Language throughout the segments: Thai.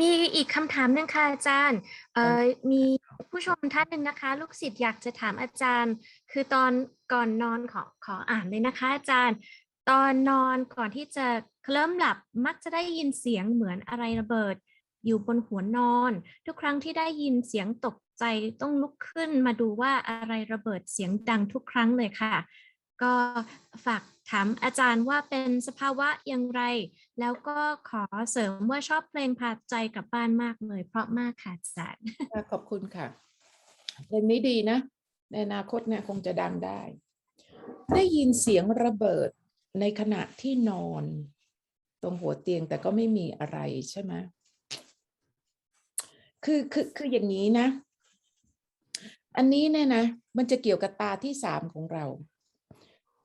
มีอีกคำถามหนึ่งค่ะอาจารย์เอ่อมีผู้ชมท่านหนึ่งนะคะ ลูกศิษย์อยากจะถามอาจารย์ คือตอนก่อนนอนขอขออ่านเลยนะคะ อาจารย์ ตอนนอนก่อนที่จะเคลิ้มหลับมักจะได้ยินเสียงเหมือนอะไรระเบิด อยู่บนหัวนอน ทุกครั้งที่ได้ยินเสียงตกใจต้องลุกขึ้นมาดูว่าอะไรระเบิดเสียงดังทุกครั้งเลยค่ะ ก็ฝากถามอาจารย์ว่าเป็นสภาวะอย่างไร แล้วก็ขอเสริมว่าชอบเพลงพาใจกลับบ้านมากเลย เพราะมากค่ะอาจารย์ขอบคุณค่ะเพลงนี้ดีนะ ในอนาคตเนี่ยคงจะดังได้ ได้ยินเสียงระเบิดในขณะที่นอน ตรงหัวเตียงแต่ก็ไม่มีอะไรใช่ไหมคือคือคืออย่างนี้นะ อันนี้เนี่ยนะ มันจะเกี่ยวกับตาที่สามของเรา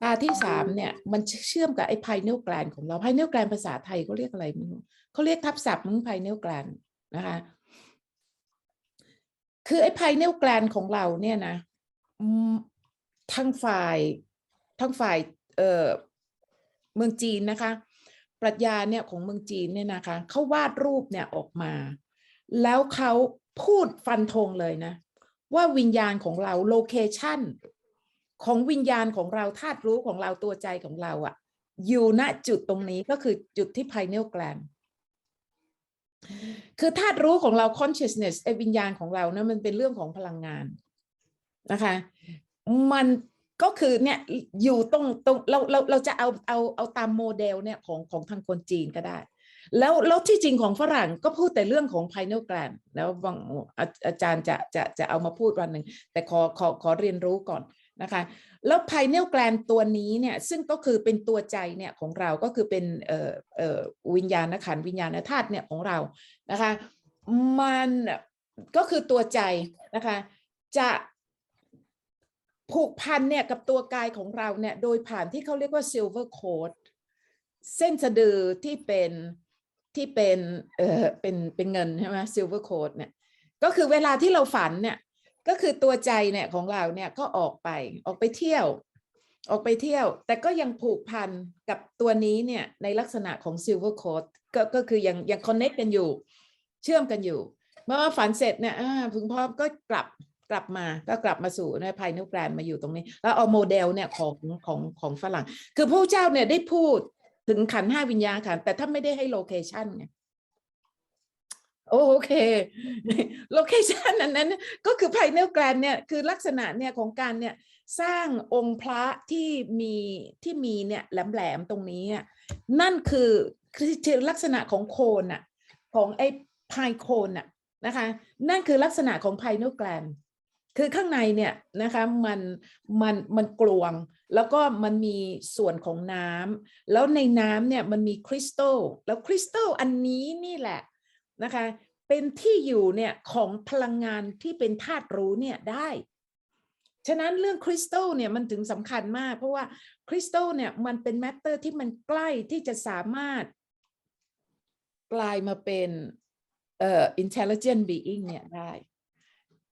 ตาที่สามเนี่ยมันเชื่อมกับไอ้ไพเนลแกลนของเราไพเนลแกลนภาษาไทยเขาเรียกอะไรไม่รู้เขาเรียกทับศัพท์มึงไพเนลแกลนนะคะคือไอ้ไพเนลแกลนของเราเนี่ยนะทั้งฝ่ายทั้งฝ่ายเออเมืองจีนนะคะ ปรัชญาเนี่ยของเมืองจีนเนี่ยนะคะเขาวาดรูปเนี่ยออกมา แล้วเขาพูดฟันธงเลยนะ ว่าวิญญาณของเราโลเคชัน ของวิญญาณของเราธาตุรู้ของเราตัวใจของเราอะอยู่ณจุดตรงนี้ก็คือจุดที่ pineal gland คือธาตุรู้ของเรา consciousness ไอ้วิญญาณของเรานะมันเป็นเรื่องของพลังงานนะคะ มันก็คือเนี่ยอยู่ตรงตรงเราเราเราจะเอาเอาเอาตามโมเดลเนี่ยของของทางคนจีนก็ได้ แล้วแล้วที่จริงของฝรั่งก็พูดแต่เรื่องของ pineal gland แล้วบางอาอาจารย์จะจะจะเอามาพูดวันหนึ่งแต่ขอขอขอเรียนรู้ก่อน นะคะแล้ว pineal gland ตัวนี้เนี่ยซึ่งก็คือเป็นตัวใจเนี่ยของเราก็คือเป็นวิญญาณขันวิญญาณธาตุเนี่ยของเรานะคะมันก็คือตัวใจนะคะจะผูกพันเนี่ยกับตัวกายของเราเนี่ยโดยผ่านที่เขาเรียกว่า silver cord เส้นสะดือที่เป็นที่เป็นเออเป็นเป็นเงินใช่ไหม silver cord เนี่ยก็คือเวลาที่เราฝันเนี่ย ก็คือตัวใจเนี่ยของเราเนี่ยก็ออกไปออกไปเที่ยว ออกไปเที่ยว แต่ก็ยังผูกพันกับตัวนี้เนี่ยในลักษณะของ silver cord ก็ก็คือยังยัง connect กันอยู่ เชื่อมกันอยู่ เมื่อฝันเสร็จเนี่ยอ่าพึงพร้อมก็กลับกลับมาก็กลับมาสู่ในภายในแกรนมาอยู่ตรงนี้ แล้วเอาโมเดลเนี่ยของของของฝรั่ง คือพระเจ้าเนี่ยได้พูดถึงขันห้าวิญญาณขันแต่ถ้าไม่ได้ให้โลเคชันไง โอเคโลเคชันอันนั้นก็คือภายในแกรนเนี่ยคือลักษณะเนี่ยของการเนี่ยสร้างองค์พระที่มีที่มีเนี่ยแหลมๆตรงนี้นั่นคือคือลักษณะของโคนอะของไอ้พายโคนอะนะคะนั่นคือลักษณะของภายในแกรนคือข้างในเนี่ยนะคะมันมันมันกลวง แล้วก็มันมีส่วนของน้ำแล้วในน้ำเนี่ยมันมีคริสตัลแล้วคริสตัลอันนี้นี่แหละ นะคะ เป็นที่อยู่เนี่ยของพลังงานที่เป็นธาตุรู้เนี่ยได้ ฉะนั้นเรื่องคริสตัลเนี่ยมันถึงสำคัญมาก เพราะว่าคริสตัลเนี่ยมันเป็นแมตเตอร์ที่มันใกล้ที่จะสามารถกลายมาเป็นเอ่อ intelligent being เนี่ยได้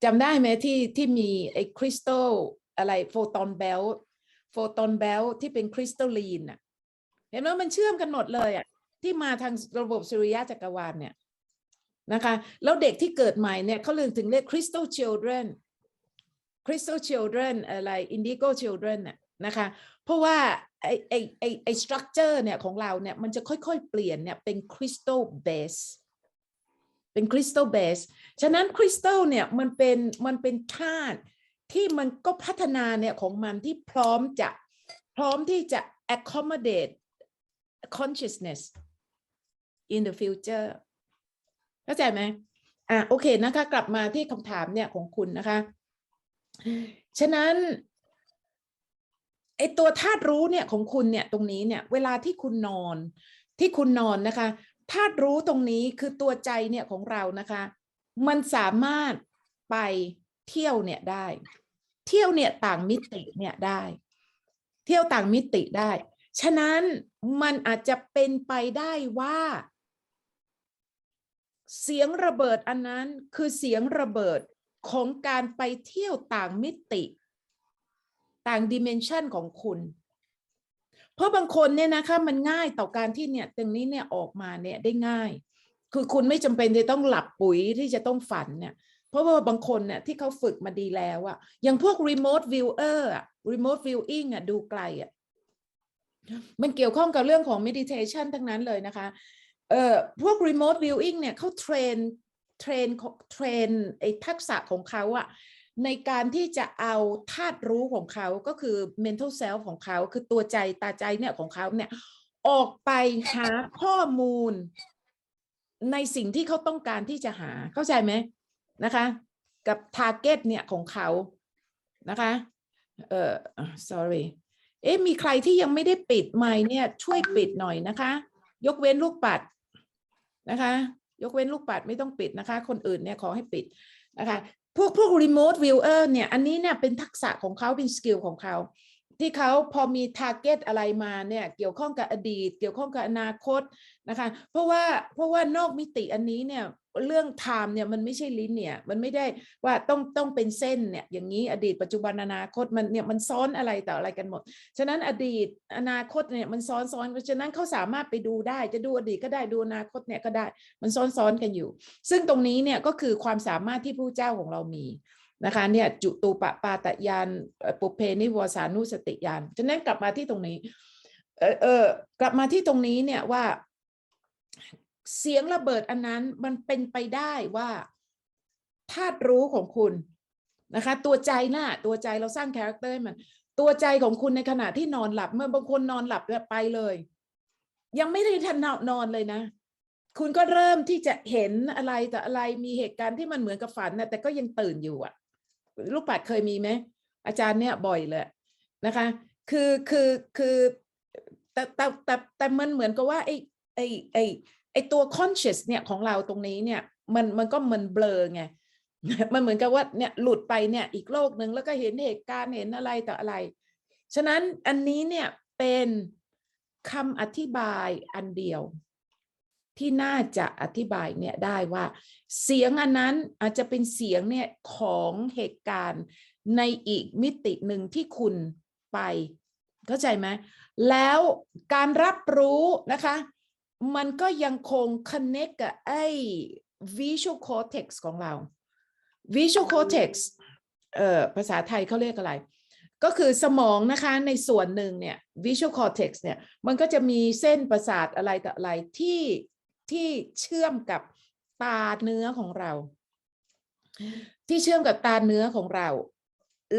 จำได้ไหมที่ที่มีไอ้คริสตัลอะไรโฟตอนเบลโฟตอนเบลที่เป็นคริสตัลลีนอะเห็นไหมมันเชื่อมกันหมดเลยอะที่มาทางระบบสุริยะจักรวาลเนี่ย นะคะแล้วเด็กที่เกิดใหม่เนี่ยเขาเรียกถึงเรียกคริสตัล children คริสตัล children อะไร indigo children น่ะนะคะเพราะว่าไอไอไอไอ structure เนี่ยของเราเนี่ยมันจะค่อยๆ เปลี่ยนเนี่ยเป็น crystal base เป็นคริสตัลเบสฉะนั้นคริสตัลเนี่ยมันเป็นมันเป็นธาตุที่มันก็พัฒนาเนี่ยของมันที่พร้อมจะพร้อมที่จะ accommodate consciousness in the future เข้าใจไหมอะโอเคนะคะ กลับมาที่คำถามเนี่ยของคุณนะคะ ฉะนั้นไอตัวธาตุรู้เนี่ยของคุณเนี่ยตรงนี้เนี่ยเวลาที่คุณนอน ที่คุณนอนนะคะธาตุรู้ตรงนี้คือตัวใจเนี่ยของเรานะคะ มันสามารถไปเที่ยวเนี่ยได้ เที่ยวเนี่ยต่างมิติเนี่ยได้ เที่ยวต่างมิติได้ ฉะนั้นมันอาจจะเป็นไปได้ว่า เสียงระเบิดอันนั้นคือเสียงระเบิดของการไปเที่ยวต่างมิติ ต่างดิเมนชันของคุณ เพราะบางคนเนี่ยนะคะมันง่ายต่อการที่เนี่ยตรงนี้เนี่ยออกมาเนี่ยได้ง่าย คือคุณไม่จำเป็นจะต้องหลับปุ๋ยที่จะต้องฝันเนี่ยเพราะว่าบางคนเนี่ยที่เขาฝึกมาดีแล้วอะอย่างพวก remote viewer อะ remote viewing อะดูไกลอะมันเกี่ยวข้องกับเรื่องของ meditation ทั้งนั้นเลยนะคะ เอ่อพวก remote viewing เนี่ยเขาเทรนเทรนเทรนไอ้ทักษะของเขาอะในการที่จะเอาธาตุรู้ของเขาก็คือ mental self ของเขาคือตัวใจตาใจเนี่ยของเขาเนี่ยออกไปหาข้อมูล ในสิ่งที่เขาต้องการที่จะหาเข้าใจไหมนะคะ กับ target เนี่ยของเขานะคะ เอ่อ sorry เอ๊ะมีใครที่ยังไม่ได้ปิดไมค์เนี่ยช่วยปิดหน่อยนะคะ ยกเว้นลูกปัดนะคะ ยกเว้นลูกปัดไม่ต้องปิดนะคะ คนอื่นเนี่ยขอให้ปิดนะคะพวกพวก remote viewer เนี่ย อันนี้เนี่ยเป็นทักษะของเขาเป็นสกิลของเขา ที่เขาพอมี target อะไรมาเนี่ยเกี่ยวข้องกับอดีต เกี่ยวข้องกับอนาคตนะคะเพราะว่าเพราะว่านอกมิติอันนี้เนี่ยเรื่อง time เนี่ยมันไม่ใช่ลิ้นเนี่ยมันไม่ได้ว่าต้องต้องเป็นเส้นเนี่ยอย่างนี้อดีตปัจจุบันอนาคตมันเนี่ยมันซ้อนอะไรต่ออะไรกันหมด ฉะนั้นอดีตอนาคตเนี่ยมันซ้อนซ้อนเพราะฉะนั้นเขาสามารถไปดูได้ จะดูอดีตก็ได้ดูอนาคตเนี่ยก็ได้มันซ้อนซ้อนกันอยู่ ซึ่งตรงนี้เนี่ยก็คือความสามารถที่ผู้เจ้าของเรามี นะคะเนี่ยจุตูปปาตยานปุเพนิวสานุสติยานฉะนั้นกลับมาที่ตรงนี้เออเออกลับมาที่ตรงนี้เนี่ยว่า เสียงระเบิดอันนั้นมันเป็นไปได้ว่าธาตุรู้ของคุณนะคะ ตัวใจน่ะตัวใจเราสร้างคาแรคเตอร์ให้มัน ตัวใจของคุณในขณะที่นอนหลับ เมื่อบางคนนอนหลับไปเลย ยังไม่ได้ทันนอนเลยนะ คุณก็เริ่มที่จะเห็นอะไรแต่อะไรมีเหตุการณ์ที่มันเหมือนกับฝันนะแต่ก็ยังตื่นอยู่อะ ลูกปัดเคยมีไหมอาจารย์เนี่ยบ่อยเลยนะคะ คือคือคือแต่แต่แต่แต่มันเหมือนกับว่าไอ้ไอ้ไอ้ไอ้ตัว conscious เนี่ยของเราตรงนี้เนี่ยมันมันก็มันเบลอไงมันเหมือนกับว่าเนี่ยหลุดไปเนี่ยอีกโลกหนึ่งแล้วก็เห็นเหตุการณ์เห็นอะไรต่ออะไร ฉะนั้นอันนี้เนี่ยเป็นคำอธิบายอันเดียว ที่น่าจะอธิบายเนี่ยได้ว่า เสียงอันนั้นอาจจะเป็นเสียงเนี่ยของเหตุการณ์ในอีกมิติหนึ่งที่คุณไป เข้าใจไหมแล้วการรับรู้นะคะ มันก็ยังคง connect กับไอ้ visual cortex ของเรา visual cortex เอ่อภาษาไทยเขาเรียกอะไร ก็คือสมองนะคะในส่วนหนึ่งเนี่ย visual cortex เนี่ยมันก็จะมีเส้นประสาทอะไรต่ออะไรที่ ที่เชื่อมกับตาเนื้อของเรา ที่เชื่อมกับตาเนื้อของเรา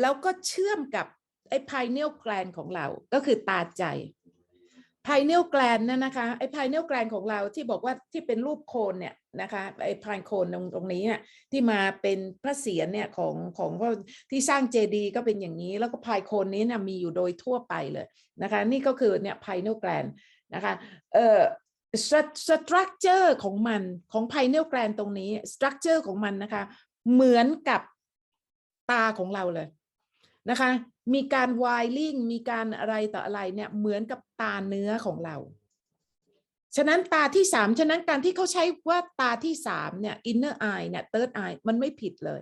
แล้วก็เชื่อมกับไอ้ pineal gland ของเราก็คือตาใจ pineal gland นั่นนะคะไอ้ pineal gland ของเราที่บอกว่าที่เป็นรูปโคนเนี่ยนะคะไอ้ pine cone ตรงตรงนี้เนี่ยที่มาเป็นพระเศียรเนี่ยของของพระที่สร้างเจดีย์ก็เป็นอย่างนี้แล้วก็ pine cone นี้นะมีอยู่โดยทั่วไปเลยนะคะ นี่ก็คือเนี่ย pineal gland นะคะเอ่อ structure ของมันของ pineal gland ตรงนี้ structure ของมันนะคะ เหมือนกับตาของเราเลยนะคะ มีการ wiring มีการอะไรต่ออะไรเนี่ยเหมือนกับตาเนื้อของเรา ฉะนั้นตาที่สามฉะนั้นการที่เขาใช้ว่าตาที่สามเนี่ย inner eye เนี่ย third eye มันไม่ผิดเลย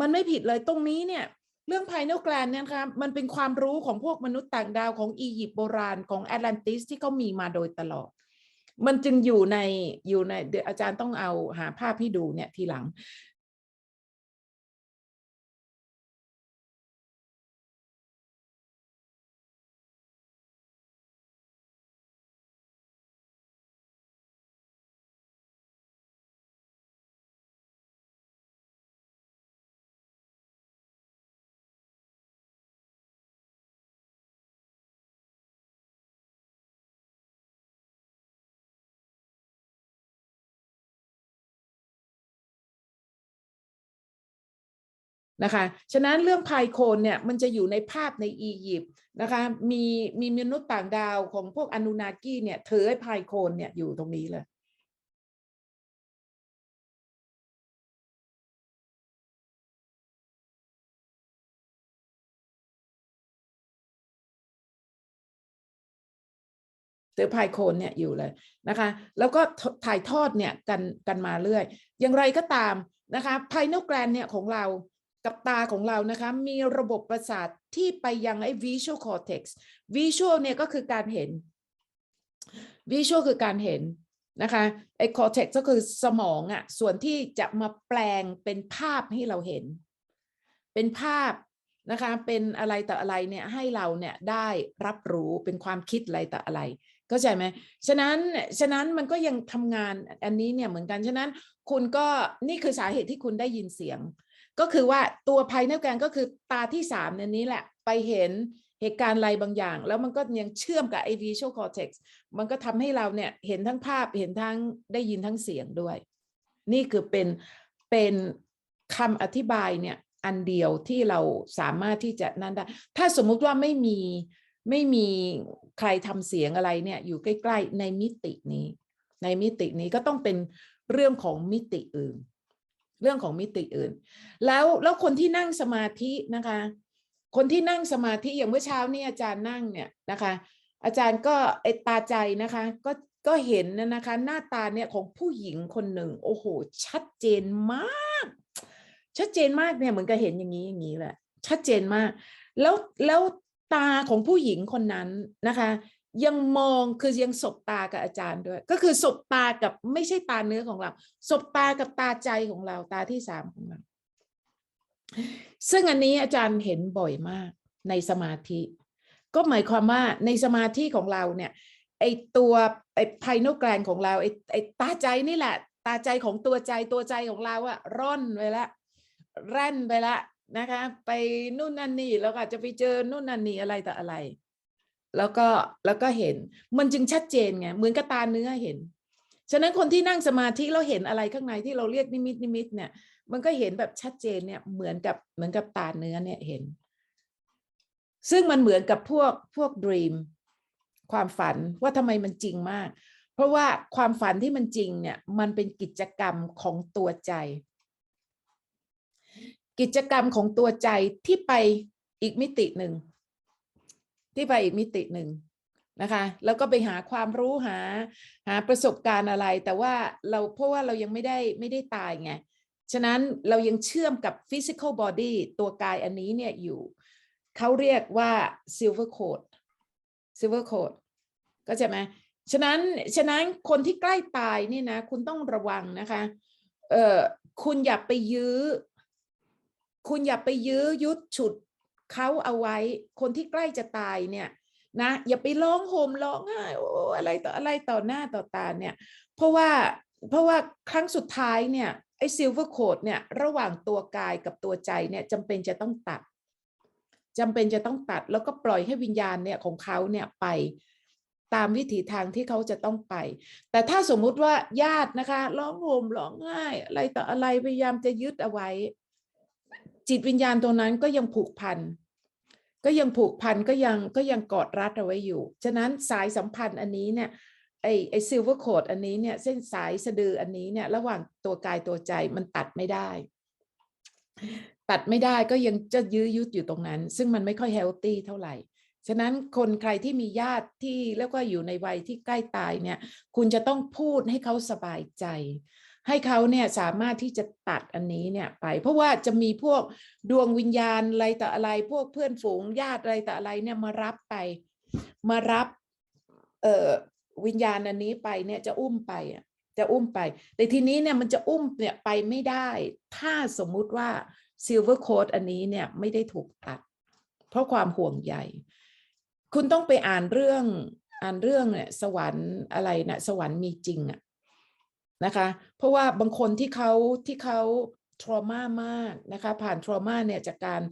มันไม่ผิดเลยตรงนี้เนี่ยเรื่อง pineal gland เนี่ยนะคะมันเป็นความรู้ของพวกมนุษย์ต่างดาวของอียิปต์โบราณของแอตแลนติสที่เขามีมาโดยตลอด มันจึงอยู่ในอยู่ในเดี๋ยวอาจารย์ต้องเอาหาภาพให้ดูเนี่ยทีหลัง นะคะฉะนั้นเรื่องพายโคนเนี่ยมันจะอยู่ในภาพในอียิปต์นะคะมีมีมนุษย์ต่างดาวของพวกอนูนากีเนี่ยถือไอ้พายโคนเนี่ยอยู่ตรงนี้เลยถือพายโคนเนี่ยอยู่เลยนะคะ แล้วก็ถ่ายทอดเนี่ยกันกันมาเรื่อย อย่างไรก็ตามนะคะภายนแกรนเนี่ยของเรา กับตาของเรานะคะ มีระบบประสาทที่ไปยังไอ้ visual cortex visual เนี่ยก็คือการเห็น visual คือการเห็นนะคะไอ้คอเทกก็คือสมองอะส่วนที่จะมาแปลงเป็นภาพให้เราเห็น เป็นภาพนะคะเป็นอะไรต่ออะไรเนี่ยให้เราเนี่ยได้รับรู้เป็นความคิดอะไรต่ออะไรเข้าใจไหมฉะนั้นฉะนั้นมันก็ยังทำงานอันนี้เนี่ยเหมือนกันฉะนั้นคุณก็นี่คือสาเหตุที่คุณได้ยินเสียง ก็คือว่าตัวภายในแกนก็คือตาที่สามในนี้แหละ ไปเห็นเหตุการณ์อะไรบางอย่าง แล้วมันก็ยังเชื่อมกับไอ visual cortex มันก็ทำให้เราเนี่ยเห็นทั้งภาพเห็นทั้งได้ยินทั้งเสียงด้วย นี่คือเป็นเป็นคำอธิบายเนี่ยอันเดียวที่เราสามารถที่จะนั่นได้ ถ้าสมมุติว่าไม่มีไม่มีใครทำเสียงอะไรเนี่ยอยู่ใกล้ ๆ ในมิตินี้ ในมิตินี้ก็ต้องเป็นเรื่องของมิติอื่น เรื่องของมิติอื่น แล้วแล้วคนที่นั่งสมาธินะคะ คนที่นั่งสมาธิอย่างเมื่อเช้านี่อาจารย์นั่งเนี่ยนะคะ อาจารย์ก็ไอตาใจนะคะก็ก็เห็นนะนะคะ หน้าตาเนี่ยของผู้หญิงคนหนึ่ง โอ้โห ชัดเจนมาก ชัดเจนมากเนี่ยเหมือนกับเห็นอย่างนี้อย่างนี้แหละ ชัดเจนมาก แล้วแล้วตาของผู้หญิงคนนั้นนะคะ ยังมองคือยังสบตากับอาจารย์ด้วย ก็คือสบตากับไม่ใช่ตาเนื้อของเราสบตากับตาใจของเราตาที่สามของเรา ซึ่งอันนี้อาจารย์เห็นบ่อยมากในสมาธิ ก็หมายความว่าในสมาธิของเราเนี่ยไอตัวไอภายนอกแกลนของเราไอไอตาใจนี่แหละ ตาใจของตัวใจตัวใจของเราอะร่อนไปละแร่นไปละนะคะ ไปนู่นนั่นนี่แล้วก็จะไปเจอนู่นนั่นนี่อะไรแต่อะไร แล้วก็แล้วก็เห็นมันจึงชัดเจนไงเหมือนกับตาเนื้อเห็น ฉะนั้นคนที่นั่งสมาธิแล้วเห็นอะไรข้างในที่เราเรียกนิมิตนิมิตเนี่ย มันก็เห็นแบบชัดเจนเนี่ยเหมือนกับเหมือนกับตาเนื้อเนี่ยเห็น ซึ่งมันเหมือนกับพวกพวก dream ความฝันว่าทำไมมันจริงมาก เพราะว่าความฝันที่มันจริงเนี่ยมันเป็นกิจกรรมของตัวใจ กิจกรรมของตัวใจที่ไปอีกมิติหนึ่ง ที่ไปอีกมิติหนึ่งนะคะแล้วก็ไปหาความรู้หาหาประสบการณ์อะไร แต่ว่าเราเพราะว่าเรายังไม่ได้ไม่ได้ตายไงฉะนั้นเรายังเชื่อมกับ physical body ตัวกายอันนี้เนี่ยอยู่เขาเรียกว่า silver code silver code ก็ใช่ไหมฉะนั้นฉะนั้นคนที่ใกล้ตายนี่นะ คุณต้องระวังนะคะเออคุณอย่าไปยื้อ คุณอย่าไปยื้อยุดฉุด เขาเอาไว้คนที่ใกล้จะตายเนี่ยนะอย่าไปร้องโหมร้องไห้โอ้อะไรต่ออะไรต่อหน้าต่อตาเนี่ยเพราะว่าเพราะว่าครั้งสุดท้ายเนี่ยไอ้ซิลเวอร์โคดเนี่ยระหว่างตัวกายกับตัวใจเนี่ยจำเป็นจะต้องตัดจำเป็นจะต้องตัดแล้วก็ปล่อยให้วิญญาณเนี่ยของเขาเนี่ยไปตามวิถีทางที่เขาจะต้องไป แต่ถ้าสมมุติว่าญาตินะคะร้องโหมร้องไห้อะไรต่ออะไรพยายามจะยึดเอาไว้ จิตวิญญาณตัวนั้นก็ยังผูกพัน ก็ยังผูกพันก็ยังก็ยังกอดรัดเอาไว้อยู่ ฉะนั้นสายสัมพันธ์อันนี้เนี่ยไอไอซิลเวอร์โคดอันนี้เนี่ยเส้นสายสะดืออันนี้เนี่ยระหว่างตัวกายตัวใจมันตัดไม่ได้ ตัดไม่ได้ก็ยังจะยื้อยุดอยู่ตรงนั้น ซึ่งมันไม่ค่อยเฮลตี้เท่าไหร่ ฉะนั้นคนใครที่มีญาติที่แล้วก็อยู่ในวัยที่ใกล้ตายเนี่ย คุณจะต้องพูดให้เขาสบายใจ ให้เขาเนี่ยสามารถที่จะตัดอันนี้เนี่ยไป เพราะว่าจะมีพวกดวงวิญญาณอะไรต่ออะไร พวกเพื่อนฝูงญาติอะไรต่ออะไรเนี่ยมารับไป มารับเอ่อวิญญาณอันนี้ไปเนี่ยจะอุ้มไปอะจะอุ้มไป แต่ทีนี้เนี่ยมันจะอุ้มเนี่ยไปไม่ได้ ถ้าสมมุติว่าซิลเวอร์โคดอันนี้เนี่ยไม่ได้ถูกตัด เพราะความห่วงใยคุณต้องไปอ่านเรื่องอ่านเรื่องเนี่ยสวรรค์อะไรนะสวรรค์มีจริงอะ นะคะ เพราะว่าบางคนที่เขาที่เขาทรมามากนะคะผ่านทรมาเนี่ยจากการ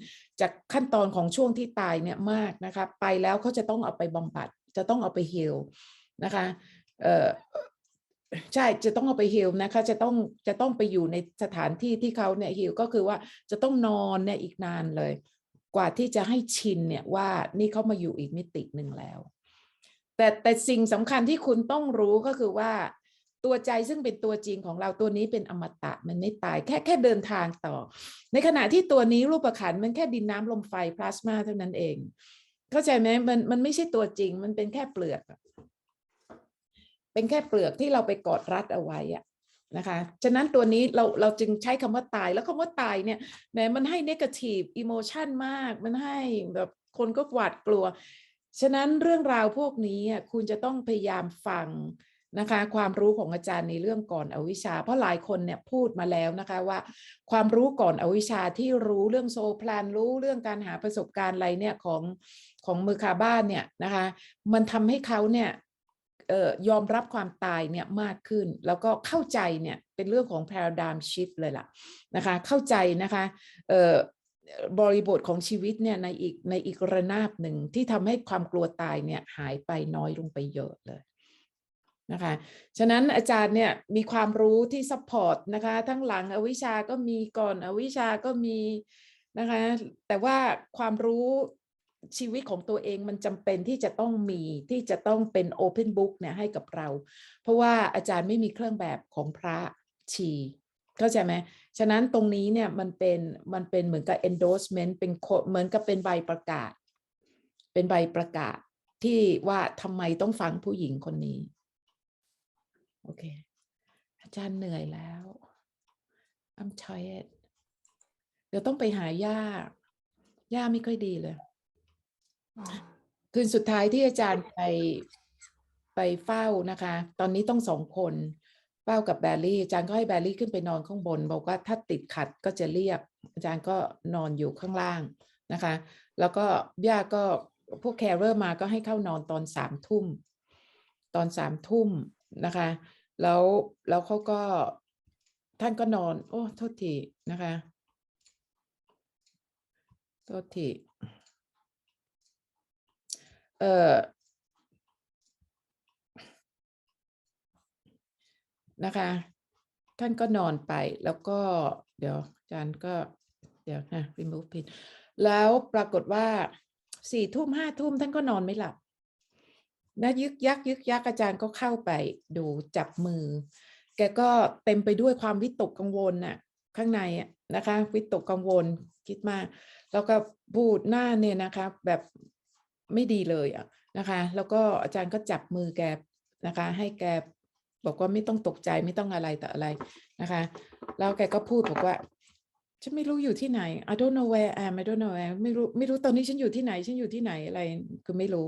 จากขั้นตอนของช่วงที่ตายเนี่ยมากนะคะไปแล้วเขาจะต้องเอาไปบำบัด จะต้องเอาไปฮิลนะคะเอ่อใช่จะต้องเอาไปฮิลนะคะจะต้องจะต้องไปอยู่ในสถานที่ที่เขาเนี่ยฮิลก็คือว่าจะต้องนอนเนี่ยอีกนานเลย กว่าที่จะให้ชินเนี่ยว่านี่เขามาอยู่อีกมิติหนึ่งแล้ว แต่แต่สิ่งสำคัญที่คุณต้องรู้ก็คือว่า ตัวใจซึ่งเป็นตัวจริงของเราตัวนี้เป็นอมตะมันไม่ตายแค่แค่เดินทางต่อ ในขณะที่ตัวนี้รูปขันมันแค่ดินน้ำลมไฟพลาสมาเท่านั้นเอง เข้าใจไหมมันมันไม่ใช่ตัวจริงมันเป็นแค่เปลือก เป็นแค่เปลือกที่เราไปกอดรัดเอาไว้อะนะคะ ฉะนั้นตัวนี้เราเราจึงใช้คำว่าตาย แล้วคำว่าตายเนี่ยแหมมันให้ negative emotion มาก มันให้แบบคนก็หวาดกลัว ฉะนั้นเรื่องราวพวกนี้คุณจะต้องพยายามฟัง นะคะ ความรู้ของอาจารย์ในเรื่องก่อนอวิชชา เพราะหลายคนเนี่ยพูดมาแล้วนะคะว่า ความรู้ก่อนอวิชชาที่รู้เรื่องโซแพลนรู้เรื่องการหาประสบการณ์อะไรเนี่ยของของมือคาบ้านเนี่ยนะคะมันทำให้เขาเนี่ยออยอมรับความตายเนี่ยมากขึ้น แล้วก็เข้าใจเนี่ยเป็นเรื่องของ paradigm shift เลยล่ะนะคะเข้าใจนะคะบริบทของชีวิตเนี่ยในอีกในอีกระนาบหนึ่งที่ทำให้ความกลัวตายเนี่ยหายไปน้อยลงไปเยอะเลย นะคะฉะนั้นอาจารย์เนี่ยมีความรู้ที่ซัพพอร์ตนะคะทั้งหลังอวิชาก็มีก่อนอวิชาก็มีนะคะแต่ว่าความรู้ชีวิตของตัวเองมันจำเป็นที่จะต้องมีที่จะต้องเป็น Open Book เนี่ยให้กับเรา เพราะว่าอาจารย์ไม่มีเครื่องแบบของพระชีเข้าใจไหมฉะนั้นตรงนี้เนี่ยมันเป็นมันเป็นเหมือนกับ endorsement เป็นเหมือนกับเป็นใบประกาศ เป็นใบประกาศที่ว่าทำไมต้องฟังผู้หญิงคนนี้ โอเค อาจารย์เหนื่อยแล้ว I'm tired เดี๋ยวต้องไปหาย่า ย่าไม่ค่อยดีเลยอ๋อคืนสุดท้ายที่อาจารย์ไปไปเฝ้านะคะ ตอนนี้ต้องสองคนเฝ้ากับแบลลี่ อาจารย์ก็ให้แบลลี่ขึ้นไปนอนข้างบน บอกว่าถ้าติดขัดก็จะเรียก อาจารย์ก็นอนอยู่ข้างล่างนะคะ แล้วก็ย่าก็พวกแคร์เรอร์มาก็ให้เข้านอนตอนสามทุ่ม ตอนสามทุ่มนะคะ แล้วแล้วเขาก็ท่านก็นอน โอ้โทษทีนะคะโทษทีเออนะคะ ท่านก็นอนไปแล้วก็เดี๋ยวอาจารย์ก็เดี๋ยวนะ remove pin แล้วปรากฏว่าสี่ทุ่มห้าทุ่มท่านก็นอนไม่หลับ นะยึกยักยึกยักอาจารย์ก็เข้าไปดูจับมือ แกก็เต็มไปด้วยความวิตกกังวลน่ะข้างในนะคะ วิตกกังวลคิดมาก แล้วก็พูดหน้าเนี่ยนะคะ แบบไม่ดีเลยอะนะคะ แล้วก็อาจารย์ก็จับมือแกนะคะ ให้แกบอกว่าไม่ต้องตกใจไม่ต้องอะไรแต่อะไรนะคะ แล้วแกก็พูดบอกว่าฉันไม่รู้อยู่ที่ไหน I don't know where I am I don't know where ไม่รู้ไม่รู้ตอนนี้ฉันอยู่ที่ไหน ฉันอยู่ที่ไหนอะไรคือไม่รู้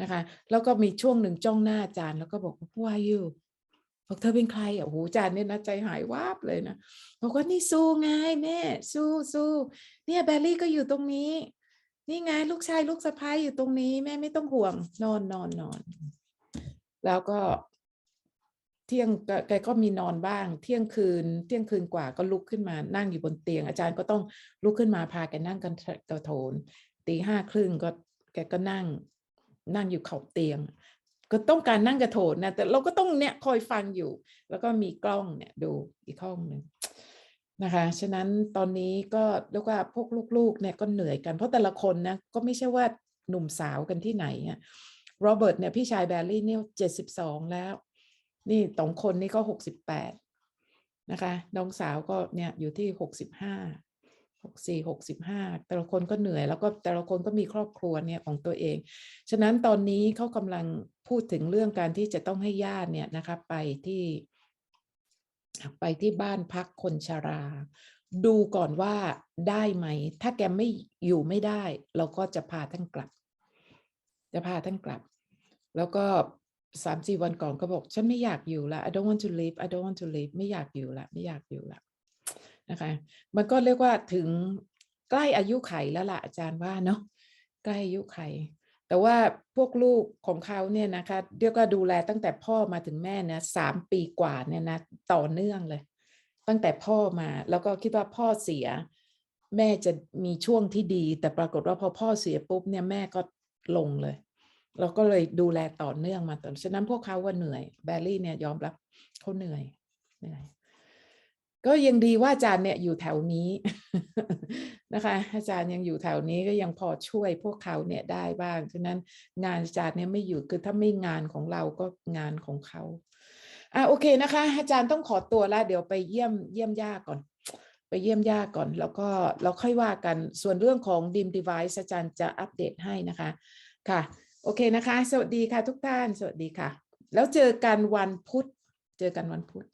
นะคะแล้วก็มีช่วงหนึ่งจ้องหน้าอาจารย์ แล้วก็บอกว่า Who are you บอกเธอเป็นใครอะโอ้โหอาจารย์เนี่ยนะใจหายวาบเลยนะบอกว่านี่สู้ไงแม่สู้สู้เนี่ยแบลลี่ก็อยู่ตรงนี้ นี่ไงลูกชายลูกสะพ้ายอยู่ตรงนี้ แม่ไม่ต้องห่วงนอนนอนนอน แล้วก็เที่ยงแกก็มีนอนบ้าง เที่ยงคืน เที่ยงคืนกว่าก็ลุกขึ้นมานั่งอยู่บนเตียง อาจารย์ก็ต้องลุกขึ้นมาพาแกนั่งกันกระโถนตีห้าครึ่งก็แกก็นั่ง นั่งอยู่ขอบเตียง ก็ต้องการนั่งกระโถนนะแต่เราก็ต้องเนี่ยคอยฟังอยู่ แล้วก็มีกล้องเนี่ยดูอีกห้องหนึ่งนะคะฉะนั้นตอนนี้ก็เรียกว่าพวกลูกๆเนี่ยก็เหนื่อยกันเพราะแต่ละคนนะก็ไม่ใช่ว่าหนุ่มสาวกันที่ไหนอะโรเบิร์ตเนี่ยพี่ชายแบลลี่เนี่ยเจ็ดสิบสองแล้ว นี่สองคนนี่ก็หกสิบแปดนะคะน้องสาวก็เนี่ยอยู่ที่หกสิบห้า หกสี่หกสิบห้าแต่ละคนก็เหนื่อย แล้วก็แต่ละคนก็มีครอบครัวเนี่ยของตัวเอง ฉะนั้นตอนนี้เขากำลังพูดถึงเรื่องการที่จะต้องให้ญาติเนี่ยนะคะไปที่ไปที่บ้านพักคนชรา ดูก่อนว่าได้ไหม ถ้าแกไม่อยู่ไม่ได้ เราก็จะพาท่านกลับ จะพาท่านกลับ แล้วก็สามสี่วันก่อนก็บอก ฉันไม่อยากอยู่ละ I don't want to live I don't want to live ไม่อยากอยู่ละไม่อยากอยู่ละ นะคะ มันก็เรียกว่าถึงใกล้อายุไขแล้วล่ะอาจารย์ว่าเนาะใกล้อายุไข แต่ว่าพวกลูกของเขาเนี่ยนะคะเรียกว่าดูแลตั้งแต่พ่อมาถึงแม่นะสามปีกว่าเนี่ยนะต่อเนื่องเลย ตั้งแต่พ่อมาแล้วก็คิดว่าพ่อเสีย แม่จะมีช่วงที่ดี แต่ปรากฏว่าพอพ่อเสียปุ๊บเนี่ยแม่ก็ลงเลยเราก็เลยดูแลต่อเนื่องมาตลอดฉะนั้นพวกเขาว่าเหนื่อย แบลลี่เนี่ยยอมรับเขาเหนื่อยเหนื่อย ก็ยังดีว่าอาจารย์เนี่ยอยู่แถวนี้นะคะ อาจารย์ยังอยู่แถวนี้ก็ยังพอช่วยพวกเขาเนี่ยได้บ้างฉะนั้นงานอาจารย์เนี่ยไม่อยู่คือถ้าไม่งานของเราก็งานของเขาอะโอเคนะคะ อาจารย์ต้องขอตัวแล้วเดี๋ยวไปเยี่ยมเยี่ยมย่าก่อน ไปเยี่ยมย่าก่อน แล้วก็เราค่อยว่ากันส่วนเรื่องของดิม device อาจารย์จะอัปเดตให้นะคะค่ะ โอเคนะคะ สวัสดีค่ะทุกท่าน สวัสดีค่ะ แล้วเจอกันวันพุธ เจอกันวันพุธ